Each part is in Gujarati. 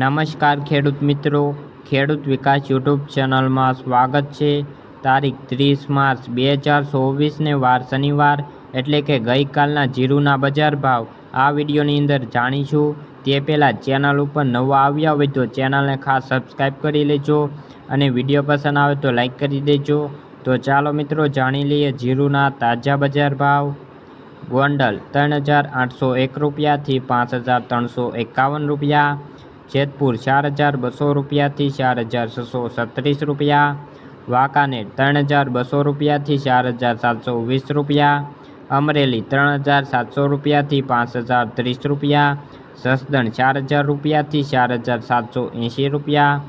નમસ્કાર ખેડૂત મિત્રો. ખેડૂત વિકાસ યુટ્યુબ ચેનલમાં સ્વાગત છે. તારીખ ત્રીસ માર્ચ બે હજાર ચોવીસને વાર શનિવાર એટલે કે ગઈકાલના જીરુના બજાર ભાવ આ વિડીયોની અંદર જાણીશું. તે પહેલાં ચેનલ ઉપર નવા આવ્યા હોય તો ચેનલને ખાસ સબસ્ક્રાઈબ કરી લેજો અને વીડિયો પસંદ આવે તો લાઈક કરી દેજો. તો ચાલો મિત્રો જાણી લઈએ જીરુના તાજા બજાર ભાવ. ગોંડલ ત્રણ હજાર આઠસો એક રૂપિયાથી પાંચ હજાર ત્રણસો એકાવન રૂપિયા. જેતપુર ચાર હજાર બસો રૂપિયાથી ચાર હજાર છસો સત્રીસ રૂપિયા વાંકાનેર ત્રણ હજાર બસો રૂપિયાથી ચાર હજાર સાતસો વીસ રૂપિયા અમરેલી ત્રણ હજાર સાતસો રૂપિયાથી પાંચ હજાર ત્રીસ રૂપિયા જસદણ ચાર હજાર રૂપિયાથી ચાર હજાર સાતસો એંશી રૂપિયા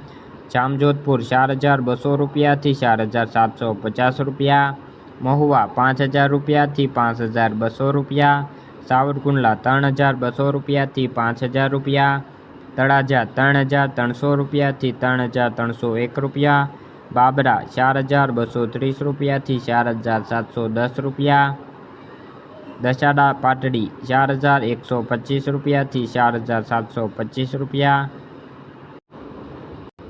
જામજોધપુર ચાર હજાર બસો રૂપિયાથી ચાર હજાર સાતસો પચાસ રૂપિયા મહુવા પાંચ હજાર રૂપિયાથી પાંચ હજાર બસો રૂપિયા સાવરકુંડલા ત્રણ હજાર બસો રૂપિયાથી પાંચ હજાર રૂપિયા તળાજા ત્રણ હજાર ત્રણસો રૂપિયાથી ત્રણ હજાર ત્રણસો એક રૂપિયા બાબરા ચાર હજાર બસો ત્રીસ રૂપિયાથી ચાર હજાર સાતસો દસ રૂપિયા દસાડા પાટડી ચાર હજાર એકસો પચીસ રૂપિયાથી ચાર હજાર સાતસો પચીસ રૂપિયા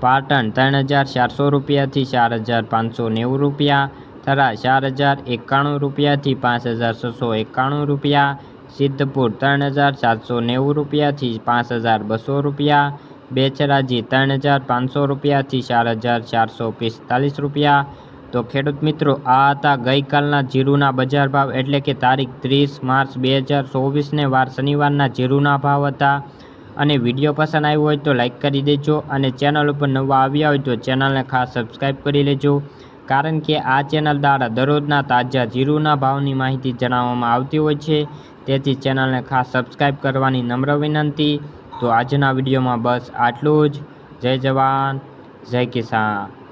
પાટણ ત્રણ હજાર ચારસો રૂપિયાથી ચાર હજાર પાંચસો નેવું રૂપિયા થરા ચાર હજાર એકાણું રૂપિયાથી પાંચ હજાર છસો એકાણું રૂપિયા સિદ્ધપુર ત્રણ હજાર સાતસો નેવું રૂપિયાથી પાંચ હજાર બસો રૂપિયા બેચરાજી ત્રણ હજાર પાંચસો રૂપિયાથી ચાર હજાર ચારસો પિસ્તાલીસ રૂપિયા. તો ખેડૂત મિત્રો, આ હતા ગઈકાલના જીરુના બજાર ભાવ એટલે કે તારીખ ત્રીસ માર્ચ બે હજાર ચોવીસને વાર શનિવારના જીરુના ભાવ હતા. અને વીડિયો પસંદ આવ્યો હોય તો લાઇક કરી દેજો અને ચેનલ ઉપર નવા આવ્યા હોય તો ચેનલને ખાસ સબસ્ક્રાઈબ કરી લેજો. કારણ કે આ ચેનલ દ્વારા દરરોજના તાજા જીરુના ભાવની માહિતી જણાવવામાં આવતી હોય છે. તેથી ચેનલને ખાસ સબસ્ક્રાઈબ કરવાની નમ્ર વિનંતી. તો આજના વિડીયોમાં બસ આટલું જ. જય જવાન, જય કિસાન.